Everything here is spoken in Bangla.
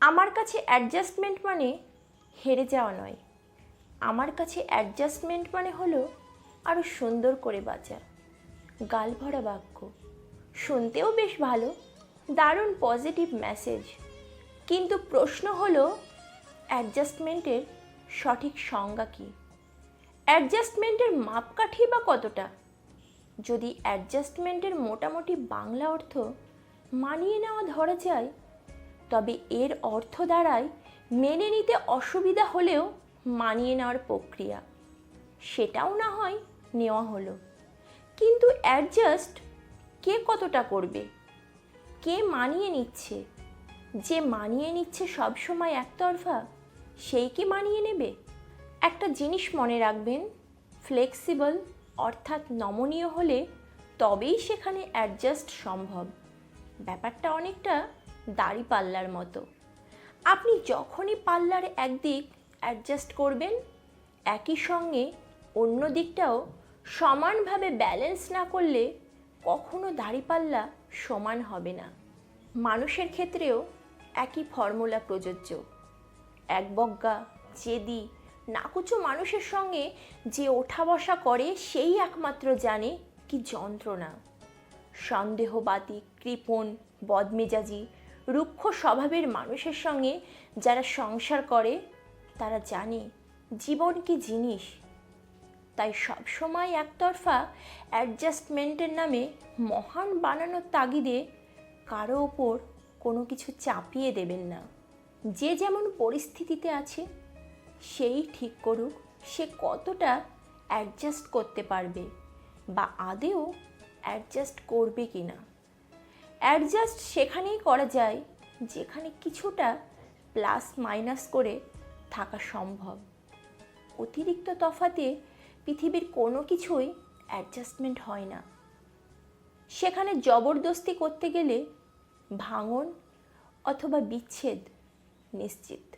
আমার কাছে অ্যাডজাস্টমেন্ট মানে হেরে যাওয়া নয়। আমার কাছে অ্যাডজাস্টমেন্ট মানে হলো আরও সুন্দর করে বাঁচা। গাল ভরা বাক্য। শুনতেও বেশ ভালো, দারুণ পজিটিভ মেসেজ কিন্তু প্রশ্ন হলো অ্যাডজাস্টমেন্টের সঠিক সংজ্ঞা কী? অ্যাডজাস্টমেন্টের মাপকাঠি বা কতটা? যদি অ্যাডজাস্টমেন্টের মোটামুটি বাংলা অর্থ মানিয়ে নেওয়া ধরা যায় তবে এর অর্থ দাঁড়ায় মেনে নিতে অসুবিধা হলেও মানিয়ে নেওয়ার প্রক্রিয়া। সেটাও না হয় নেওয়া হলো। কিন্তু অ্যাডজাস্ট কে কতটা করবে? কে মানিয়ে নিচ্ছে? যে মানিয়ে নিচ্ছে সবসময় একতরফা, সেই কি মানিয়ে নেবে? একটা জিনিস মনে রাখবেন ফ্লেক্সিবল অর্থাৎ নমনীয় হলে তবেই সেখানে অ্যাডজাস্ট সম্ভব। ব্যাপারটা অনেকটা দাড়ি পাল্লার মতো। আপনি যখনই পাল্লার একদিক অ্যাডজাস্ট করবেন, একই সঙ্গে অন্য দিকটাও সমানভাবে ব্যালেন্স না করলে কখনো দাড়িপাল্লা সমান হবে না। মানুষের ক্ষেত্রেও একই ফর্মুলা প্রযোজ্য। এক বজ্ঞা জেদি, নাকুচো মানুষের সঙ্গে যে ওঠা বসা করে সেই একমাত্র জানে কি যন্ত্রণা। সন্দেহবাদী, কৃপণ, বদমেজাজি রুক্ষ স্বভাবের মানুষের সঙ্গে যারা সংসার করে, তারা জানে জীবন কি জিনিস। তাই সবসময় একতরফা অ্যাডজাস্টমেন্টের নামে মহান বানানোর তাগিদে কারও ওপর কোনো কিছু চাপিয়ে দেবেন না। যে যেমন পরিস্থিতিতে আছে, সেই ঠিক করুক, সে কতটা অ্যাডজাস্ট করতে পারবে বা আদেও অ্যাডজাস্ট করবে কি না অ্যাডজাস্ট সেখানেই করা যায় যেখানে কিছুটা প্লাস মাইনাস করে থাকা সম্ভব। অতিরিক্ত তফাতে পৃথিবীর কোনো কিছুই অ্যাডজাস্টমেন্ট হয় না। সেখানে জবরদস্তি করতে গেলে ভাঙন অথবা বিচ্ছেদ নিশ্চিত।